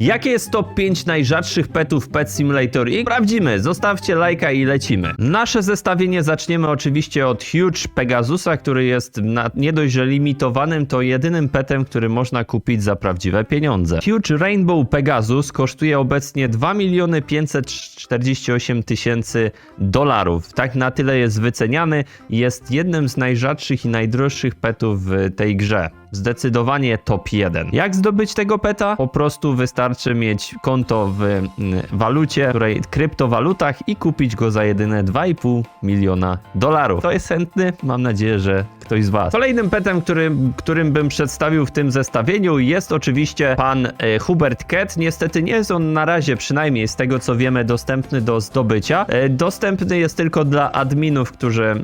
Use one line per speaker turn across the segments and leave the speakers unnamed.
Jakie jest top 5 najrzadszych petów w Pet Simulator i sprawdzimy. Zostawcie lajka i lecimy. Nasze zestawienie zaczniemy oczywiście od Huge Pegasusa, który jest na, nie dość, że limitowanym, to jedynym petem, który można kupić za prawdziwe pieniądze. Huge Rainbow Pegasus kosztuje obecnie 2 miliony 548 tysięcy dolarów. Tak na tyle jest wyceniany i jest jednym z najrzadszych i najdroższych petów w tej grze. Zdecydowanie top 1. Jak zdobyć tego peta? Po prostu wystarczy mieć konto w mm, walucie, której kryptowalutach i kupić go za jedyne 2,5 miliona dolarów. To jest chętny? Mam nadzieję, że ktoś z Was. Kolejnym petem, którym, którym bym przedstawił w tym zestawieniu jest oczywiście pan e, Hubert Cat. Niestety nie jest on na razie, przynajmniej z tego co wiemy, dostępny do zdobycia. E, dostępny jest tylko dla adminów, którzy e,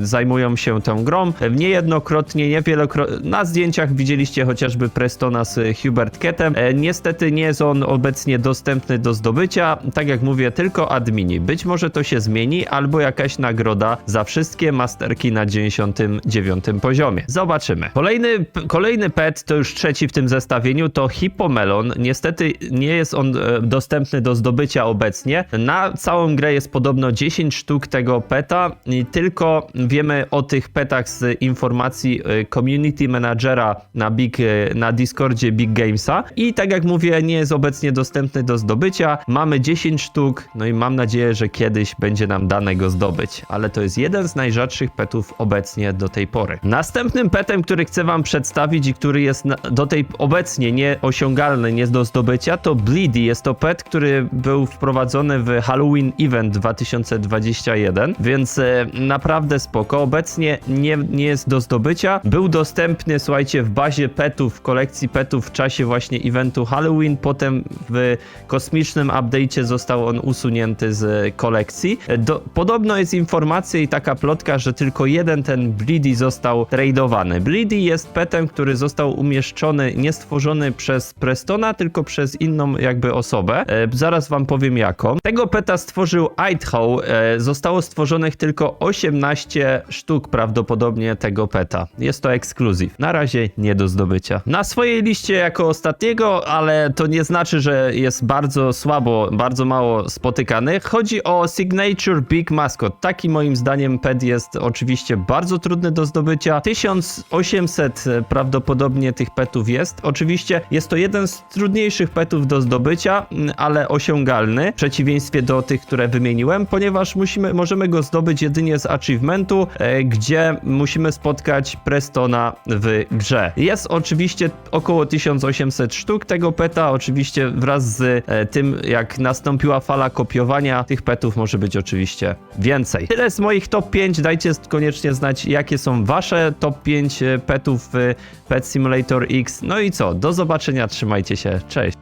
zajmują się tą grą. E, Niejednokrotnie, niewielokrotnie, na zdjęciach widzieliście chociażby Prestona z e, Hubert Catem. E, niestety nie jest on obecnie dostępny do zdobycia. Tak jak mówię, tylko admini. Być może to się zmieni, albo jakaś nagroda za wszystkie masterki na 99 poziomie. Zobaczymy. Kolejny, kolejny pet, to już trzeci w tym zestawieniu, to Hippomelon. Niestety nie jest on e, dostępny do zdobycia obecnie. Na całą grę jest podobno 10 sztuk tego peta i tylko wiemy o tych petach z informacji e, community managera na, Big, e, na Discordzie Big Gamesa i tak jak mówię, nie jest obecnie dostępny do zdobycia. Mamy 10 sztuk, no i mam nadzieję, że kiedyś będzie nam dane go zdobyć, ale to jest jeden z najrzadszych petów obecnie do tej pory. Następnym petem, który chcę wam przedstawić i który jest na, do tej obecnie nieosiągalny, nie do zdobycia, to Bleedy. Jest to pet, który był wprowadzony w Halloween Event 2021, więc e, naprawdę spoko. Obecnie nie, nie jest do zdobycia. Był dostępny, słuchajcie, w bazie petów, w kolekcji petów w czasie właśnie eventu Halloween. Potem w kosmicznym update'cie został on usunięty z kolekcji. E, Do, podobno jest informacja i taka plotka, że tylko jeden ten Bleedy został tradowany. Bleedy jest petem, który został umieszczony, nie stworzony przez Prestona, tylko przez inną jakby osobę. E, zaraz wam powiem jaką. Tego peta stworzył Idaho. E, zostało stworzonych tylko 18 sztuk prawdopodobnie tego peta. Jest to ekskluzyw. Na razie nie do zdobycia. Na swojej liście jako ostatniego, ale to nie znaczy, że jest bardzo słabo, bardzo mało spotykany. Chodzi o Signature Big Mascot. Taki moim zdaniem pet jest oczywiście bardzo trudny do zdobycia. 1800 prawdopodobnie tych petów jest. Oczywiście jest to jeden z trudniejszych petów do zdobycia, mm, ale osiągalny w przeciwieństwie do tych, które wymieniłem, ponieważ musimy, możemy go zdobyć jedynie z achievementu, e, gdzie musimy spotkać Prestona w grze. Jest oczywiście około 1800 sztuk tego peta, oczywiście wraz z e, tym, jak nastąpiła fala kopiowania, tych petów może być oczywiście więcej. Tyle z moich top 5, dajcie koniecznie znać, jakie wasze top 5 petów w Pet Simulator X. No i co, do zobaczenia, trzymajcie się, cześć!